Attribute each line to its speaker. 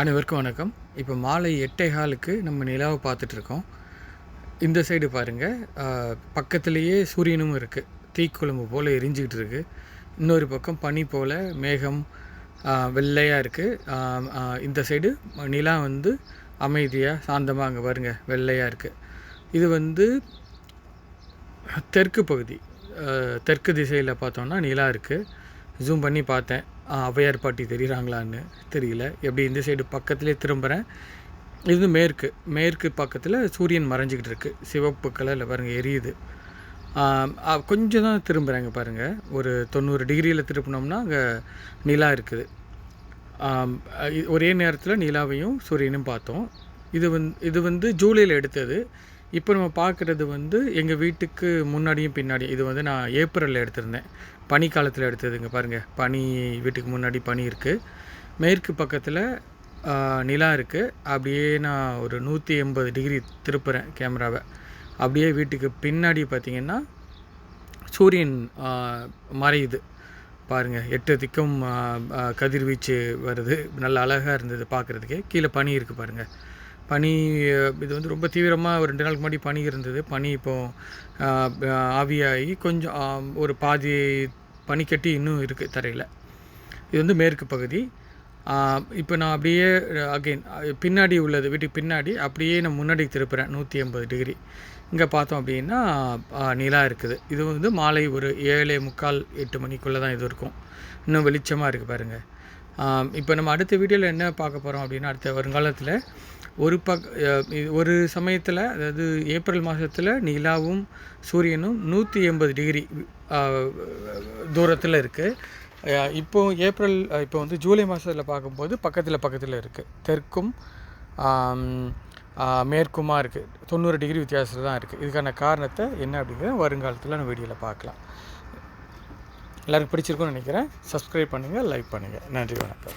Speaker 1: அனைவருக்கும் வணக்கம். இப்போ மாலை எட்டே காலுக்கு நம்ம நிலாவை பார்த்துட்ருக்கோம் இந்த சைடு பாருங்கள் பக்கத்துலேயே சூரியனும் இருக்குது தீக்குழம்பு போல் எரிஞ்சிக்கிட்டு இருக்குது இன்னொரு பக்கம் பனி போல் மேகம் வெள்ளையாக இருக்குது இந்த சைடு நிலா வந்து அமைதியாக சாந்தமாக அங்கே பாருங்கள் வெள்ளையாக இருக்குது இது வந்து தெற்கு பகுதி. தெற்கு திசையில் பார்த்தோன்னா நிலா இருக்குது ஜூம் பண்ணி பார்த்தேன். ஔவையார் பாட்டி தெரிகிறாங்களான்னு தெரியல. எப்படி இந்த சைடு பக்கத்துலேயே திரும்புகிறேன் இது மேற்கு மேற்கு பக்கத்தில் சூரியன் மறைஞ்சிக்கிட்டு இருக்குது சிவப்பு கலரில் பாருங்கள் எரியுது. கொஞ்சம் தான் திரும்புகிறாங்க பாருங்கள் ஒரு தொண்ணூறு டிகிரியில் திருப்பினோம்னா அங்கே நிலா இருக்குது. ஒரே நேரத்தில் நிலாவையும் சூரியனும் பார்த்தோம். இது வந்து இது வந்து ஜூலையில் எடுத்தது. இப்போ நம்ம பார்க்குறது வந்து எங்கள் வீட்டுக்கு முன்னாடியும் பின்னாடியும். இது வந்து நான் ஏப்ரலில் எடுத்திருந்தேன். பனி காலத்தில் எடுத்ததுங்க பாருங்கள் பனி வீட்டுக்கு முன்னாடி பனி இருக்குது மேற்கு பக்கத்தில் நிலா இருக்குது அப்படியே நான் ஒரு நூற்றி எண்பது டிகிரி திருப்புறேன் கேமராவை. அப்படியே வீட்டுக்கு பின்னாடி பார்த்திங்கன்னா சூரியன் மறையுது. பாருங்கள் எட்டு திக்கும் கதிர்வீச்சு வருது. நல்ல அழகாக இருந்தது பார்க்குறதுக்கே. கீழே பனி இருக்குது பாருங்கள் பனி இது வந்து ரொம்ப தீவிரமாக ஒரு ரெண்டு நாளுக்கு முன்னாடி பனி இருந்தது. பனி இப்போது ஆவியாகி கொஞ்சம் ஒரு பாதி பனிக்கட்டி இன்னும் இருக்குது தரையில். இது வந்து மேற்கு பகுதி. இப்போ நான் அப்படியே அகெயின் பின்னாடி உள்ளது வீட்டுக்கு பின்னாடி அப்படியே நான் முன்னாடி திருப்புறேன் நூற்றி ஐம்பது டிகிரி. இங்கே பார்த்தோம் அப்படின்னா நிலா இருக்குது. இது வந்து மாலை ஒரு ஏழு முக்கால் எட்டு மணிக்குள்ளே தான் இது இருக்கும். இன்னும் வெளிச்சமாக இருக்குது பாருங்கள் இப்போ நம்ம அடுத்த வீடியோவில் என்ன பார்க்க போகிறோம் அப்படின்னா அடுத்த வருங்காலத்தில் ஒரு பக் ஒரு சமயத்தில் அதாவது ஏப்ரல் மாதத்தில் நிலாவும் சூரியனும் நூற்றி எண்பது டிகிரி தூரத்தில் இருக்குது இப்போ ஏப்ரல் இப்போ வந்து ஜூலை மாதத்தில் பார்க்கும்போது பக்கத்தில் பக்கத்தில் இருக்குது தெற்கும் மேற்குமாக இருக்குது தொண்ணூறு டிகிரி வித்தியாசத்தில் தான் இருக்குது இதுக்கான காரணத்தை என்ன அப்படிங்கிறத வருங்காலத்தில் நம்ம வீடியோவில் பார்க்கலாம். எல்லோருக்கும் பிடிச்சிருக்குன்னு நினைக்கிறேன். சப்ஸ்கிரைப் பண்ணுங்கள் லைக் பண்ணுங்கள் நன்றி வணக்கம்.